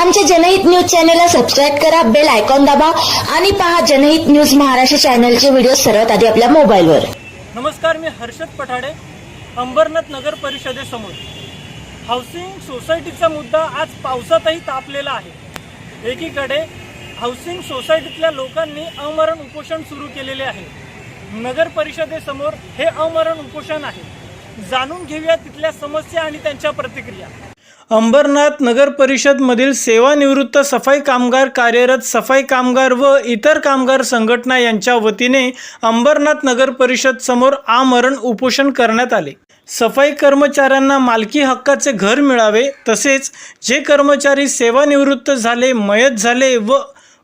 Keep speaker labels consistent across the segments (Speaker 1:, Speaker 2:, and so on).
Speaker 1: आमच्या जनहित न्यूज चॅनेलला सबस्क्राईब करा बेल आयकॉन दाबा आणि पहा जनहित न्यूज महाराष्ट्र चॅनलचे व्हिडिओ सर्वात आधी आपल्या मोबाईलवर.
Speaker 2: नमस्कार मी हर्षद पठाडे अंबरनाथ नगर परिषदेसमोर. हाऊसिंग सोसायटीचा मुद्दा आज पावसातही तापलेला आहे. एकीकडे हाऊसिंग सोसायटीतल्या लोकांनी अमरण उपोषण सुरू केलेले आहे. नगर परिषदेसमोर हे अमरण उपोषण आहे. जाणून घेऊया तिथल्या समस्या आणि त्यांच्या प्रतिक्रिया. अंबरनाथ नगर परिषदमधील सेवानिवृत्त सफाई कामगार कार्यरत सफाई कामगार व इतर कामगार संघटना यांच्या वतीने अंबरनाथ नगर परिषद समोर आमरण उपोषण करण्यात आले. सफाई कर्मचाऱ्यांना मालकी हक्काचे घर मिळावे तसेच जे कर्मचारी सेवानिवृत्त झाले मयत झाले व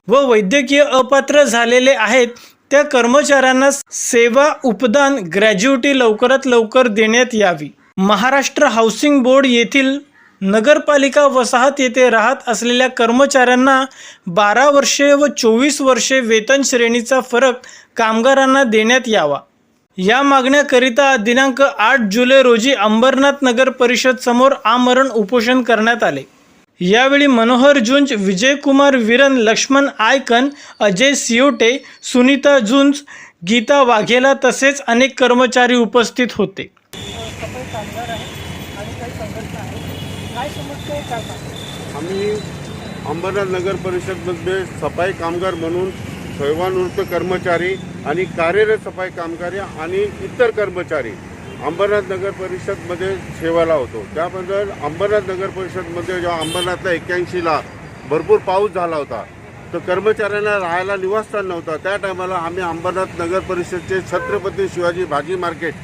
Speaker 2: व वैद्यकीय अपात्र झालेले आहेत त्या कर्मचाऱ्यांना सेवा उपदान ग्रॅज्युटी लवकरात लवकर देण्यात यावी. महाराष्ट्र हाऊसिंग बोर्ड येथील नगरपालिका वसाहत येथे राहत असलेल्या कर्मचाऱ्यांना बारा वर्षे व चोवीस वर्षे वेतन श्रेणीचा फरक कामगारांना देण्यात यावा. या मागण्याकरिता दिनांक आठ जुलै रोजी अंबरनाथ नगर परिषद समोर आमरण उपोषण करण्यात आले. यावेळी मनोहर जुंज विजयकुमार विरन लक्ष्मण आयकन अजय सियोटे सुनीता जुंज गीता वाघेला तसेच अनेक कर्मचारी उपस्थित होते.
Speaker 3: आम्ही अंबरनाथ नगर परिषदमध्ये सफाई कामगार म्हणून सेवानिवृत्त कर्मचारी आणि कार्यरत सफाई कामगारी आणि इतर कर्मचारी अंबरनाथ नगर परिषदमध्ये सेवाला होतो. त्याबद्दल अंबरनाथ नगर परिषदमध्ये जेव्हा अंबरनाथला एक्क्याऐंशीला भरपूर पाऊस झाला होता तर कर्मचाऱ्यांना राहायला निवासस्थान नव्हतं. त्या टायमाला आम्ही अंबरनाथ नगर परिषदचे छत्रपती शिवाजी भाजी मार्केट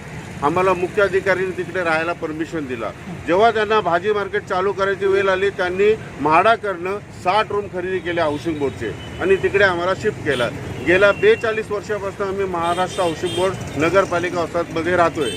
Speaker 3: आम्हाला मुख्य अधिकाऱ्यांनी तिकडे राहायला परमिशन दिला. जेव्हा त्यांना भाजी मार्केट चालू करायची वेळ आली त्यांनी म्हाडा करणं साठ रूम खरेदी केले हाऊसिंग बोर्डचे आणि तिकडे आम्हाला शिफ्ट केलं. गेल्या बेचाळीस वर्षापासून आम्ही महाराष्ट्र हाऊसिंग बोर्ड नगरपालिका वसाहतमध्ये राहतोय.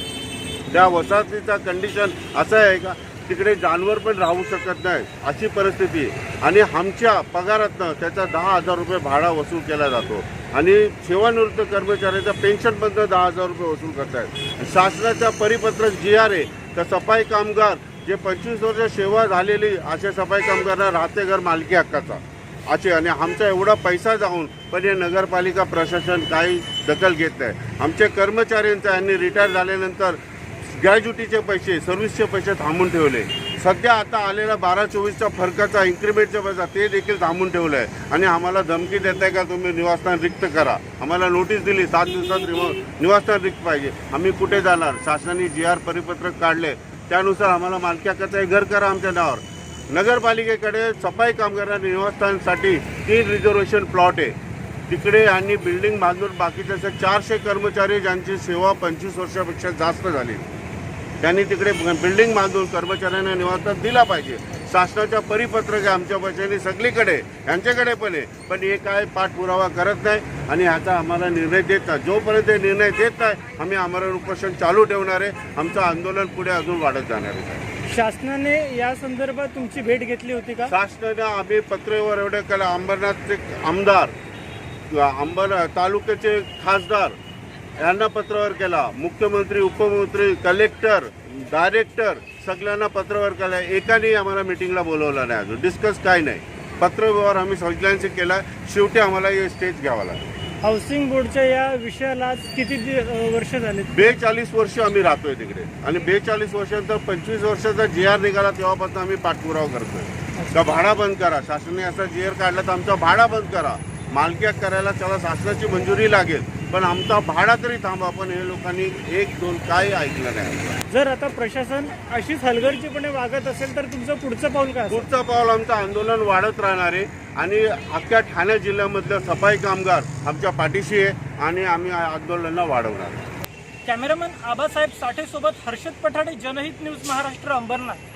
Speaker 3: त्या वसाहतीचा कंडिशन असं आहे का? तिकडे जानवर पण राहू शकत नाही अशी परिस्थिती आहे. आणि आमच्या पगारातनं त्याचा दहा हजार रुपये भाडा वसूल केला जातो. आणि सेवानिवृत्त कर्मचाऱ्याच्या पेन्शनमधनं दहा हजार रुपये वसूल करतायत. शासनाचा परिपत्रक जी आर आहे तर सफाई कामगार जे पंचवीस वर्ष सेवा झालेली अशा सफाई कामगारांना राहते घर मालकी हक्काचा. असे आणि आमचा एवढा पैसा जाऊन पण हे नगरपालिका प्रशासन काही दखल घेत नाही. आमच्या कर्मचाऱ्यांचा यांनी रिटायर झाल्यानंतर ग्रॅज्युटीचे पैसे सर्व्हिसचे पैसे थांबून ठेवले. सध्या आता आलेला बारा चोवीसचा फरकाचा इन्क्रिमेंटचा पैसा ते देखील थांबून ठेवलं आहे आणि आम्हाला धमकी देत आहे का तुम्ही निवासस्थान रिक्त करा. आम्हाला नोटीस दिली सात दिवसात रिमो निवासस्थान रिक्त पाहिजे. आम्ही कुठे जाणार? शासनाने जी आर परिपत्रक काढले. त्यानुसार आम्हाला मालकी हक्काचं हे घर करा आमच्या नावावर. नगरपालिकेकडे सफाई कामगारांना निवासस्थानसाठी तीन रिझर्वेशन प्लॉट आहे. तिकडे आणि बिल्डिंग बांधून बाकीचे असे चारशे कर्मचारी ज्यांची सेवा पंचवीस वर्षापेक्षा जास्त झाली. त्यांनी तिकडे बिल्डिंग बांधून कर्मचाऱ्यांना निवासस्थान दिला पाहिजे. शासनाच्या परिपत्रक आहे आमच्या पैशाने सगळीकडे यांच्याकडे पण आहे. पण हे काय पाठपुरावा करत नाही आणि ह्याचा आम्हाला निर्णय देत नाही. जोपर्यंत हे निर्णय देत नाही आम्ही आमरण उपोषण चालू ठेवणार आहे. आमचं आंदोलन पुढे अजून वाढत जाणार आहे.
Speaker 2: शासनाने या संदर्भात तुमची भेट घेतली होती का?
Speaker 3: शासनाने आम्ही पत्रव्यवहार एवढे केलं. अंबरनाथचे आमदार किंवा अंबर तालुक्याचे खासदार यांना पत्रव्यवहार केला. मुख्यमंत्री उपमुख्यमंत्री कलेक्टर डायरेक्टर सगळ्यांना पत्रव्यवहार केला. एकाने आम्हाला मिटिंगला बोलवलं नाही अजून. डिस्कस काय नाही. पत्रव्यवहार आम्ही सगळ्यांशी केला. शेवटी आम्हाला हे स्टेज घ्यावा लागला.
Speaker 2: हाऊसिंग बोर्डच्या या विषयाला आज किती वर्ष झाले?
Speaker 3: बेचाळीस वर्ष आम्ही राहतोय तिकडे. आणि बेचाळीस वर्षानंतर पंचवीस वर्षाचा जी आर निघाला तेव्हापासून आम्ही पाठपुरावा करतोय. का भाडा बंद करा. शासनाने असा जी आर काढला तर आमचा भाडा बंद करा. मालकी हक्क करायला त्याला शासनाची मंजुरी लागेल. पण आमचा भाडा तरी थांबा पण हे लोकांनी एक दोन काय ऐकलं नाही
Speaker 2: जर आता प्रशासन अशीच हलगर्जीपणे वागत असेल तर तुमचं पुढचं पाऊल काय असेल?
Speaker 3: पुढचं पाऊल आमचं आंदोलन वाढत राहणार आहे. आणि अख्ख्या ठाणे जिल्ह्यामधलं सफाई कामगार आमच्या पाठीशी आहे आणि आम्ही आंदोलनाला वाढवणार. आहे
Speaker 2: कॅमेरामॅन आबासाहेब साठे सोबत हर्षद पठाडे जनहित न्यूज महाराष्ट्र अंबरनाथ.